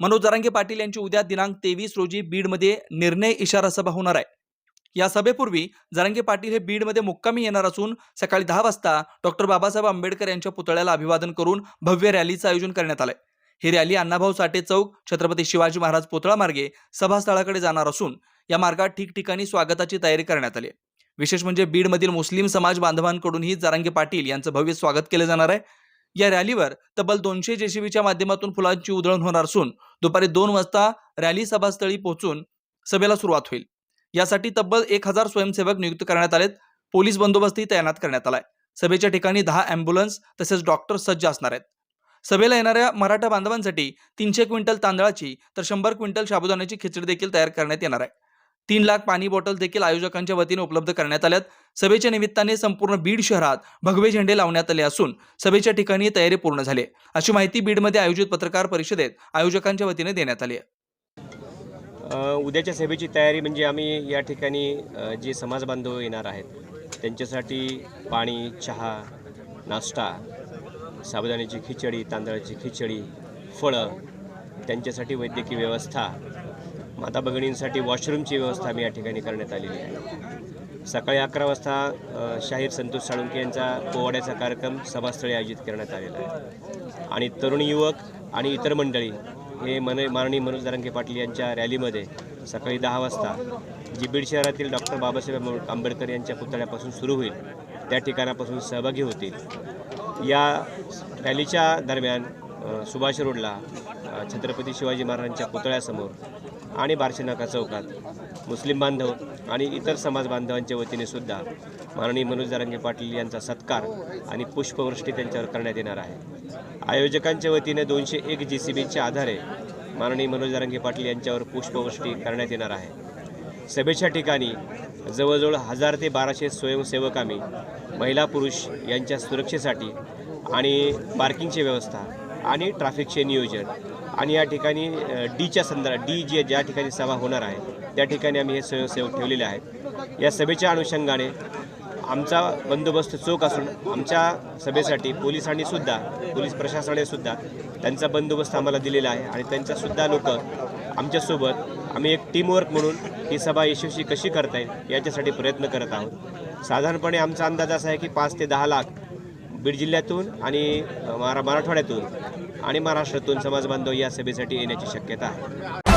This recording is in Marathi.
मनोज जरांगे पाटील यांची उद्या दिनांक तेवीस रोजी बीडमध्ये निर्णय इशारा सभा होणार आहे. या सभेपूर्वी जरांगे पाटील हे बीडमध्ये मुक्कामी येणार असून सकाळी दहा वाजता डॉक्टर बाबासाहेब आंबेडकर यांच्या पुतळ्याला अभिवादन करून भव्य रॅलीचं आयोजन करण्यात आलंय. ही रॅली अण्णाभाऊ साठे चौक छत्रपती शिवाजी महाराज पुतळा मार्गे सभास्थळाकडे जाणार असून या मार्गात ठिकठिकाणी स्वागताची तयारी करण्यात आली विशेष म्हणजे बीडमधील मुस्लिम समाज बांधवांकडूनही जरांगे पाटील यांचं भव्य स्वागत केलं जाणार आहे. या रॅलीवर तब्बल दोनशे जेसीबीच्या माध्यमातून फुलांची उधळण होणार असून दुपारी दोन वाजता रॅली सभास्थळी पोहोचून सभेला सुरुवात होईल. यासाठी तब्बल एक हजार स्वयंसेवक नियुक्त करण्यात आलेत. पोलीस बंदोबस्तही तैनात करण्यात आलाय. सभेच्या ठिकाणी दहा अँब्युलन्स तसेच डॉक्टर सज्ज असणार आहेत. सभेला येणाऱ्या मराठा बांधवांसाठी तीनशे क्विंटल तांदळाची तर शंभर क्विंटल साबुदाण्याची खिचडी देखील तयार करण्यात येणार आहे. तीन लाख पाणी बॉटल देखील आयोजकांच्या वतीने उपलब्ध करण्यात आल्यात. सभेच्या निमित्ताने संपूर्ण बीड शहरात भगवे झेंडे लावण्यात आले असून सभेच्या ठिकाणी तयारी पूर्ण झाली अशी माहिती बीडमध्ये आयोजित पत्रकार परिषदेत आयोजकांच्या वतीने देण्यात आली आहे. उद्याच्या सभेची तयारी म्हणजे आम्ही या ठिकाणी जे समाज बांधव येणार आहेत त्यांच्यासाठी पाणी चहा नाश्ता साबुदाण्याची खिचडी तांदळाची खिचडी फळं त्यांच्यासाठी वैद्यकीय व्यवस्था माता भगिनींसाठी वॉशरूमची व्यवस्था आम्ही या ठिकाणी करण्यात आलेली आहे. सकाळी अकरा वाजता शाहीर संतोष साळुंके यांचा पोवाड्याचा कार्यक्रम सभास्थळी आयोजित करण्यात आलेला आहे. आणि तरुण युवक आणि इतर मंडळी हे मन माननीय मनोज दरंगे पाटील यांच्या रॅलीमध्ये सकाळी दहा वाजता जी बीड शहरातील डॉक्टर बाबासाहेब आंबेडकर यांच्या पुतळ्यापासून सुरू होईल. त्या ठिकाणापासून सहभागी होतील. या रॅलीच्या दरम्यान सुभाष रोडला छत्रपती शिवाजी महाराजांच्या पुतळ्यासमोर आणि बार्शीनाका चौकात मुस्लिम बांधव आणि इतर समाज बांधवांच्या वतीने सुद्धा माननीय मनोज दरंगे पाटील यांचा सत्कार आणि पुष्पवृष्टी त्यांच्यावर करण्यात येणार आहे. आयोजकांच्या वतीने दोनशे एक जी सी बीच्या आधारे माननीय मनोज दरंगे पाटील यांच्यावर पुष्पवृष्टी करण्यात येणार आहे. सभेच्या ठिकाणी जवळजवळ हजार ते बाराशे स्वयंसेवक आम्ही महिला पुरुष यांच्या सुरक्षेसाठी आणि पार्किंगची व्यवस्था आणि ट्रॅफिकचे नियोजन आणि या ठिकाणी डीच्या संदर्भात डी जी ज्या ठिकाणी सभा होणार आहे त्या ठिकाणी आम्ही हे स्वयंसेवक ठेवलेले आहेत. या सभेच्या अनुषंगाने आमचा बंदोबस्त चोख असून आमच्या सभेसाठी पोलिसांनी सुद्धा पोलीस प्रशासनाने सुद्धा त्यांचा बंदोबस्त आम्हाला दिलेला आहे आणि त्यांच्यासुद्धा लोक आमच्यासोबत आम्ही एक टीमवर्क म्हणून ही सभा यशस्वी कशी करता येईल याच्यासाठी प्रयत्न करत आहोत. साधारणपणे आमचा अंदाज असा आहे की पाच ते दहा लाख बीड जिल्ह्यातून आणि मरा मराठवाड्यातून आणि महाराष्ट्रातून समाज बांधव या सभेसाठी येण्याची शक्यता आहे.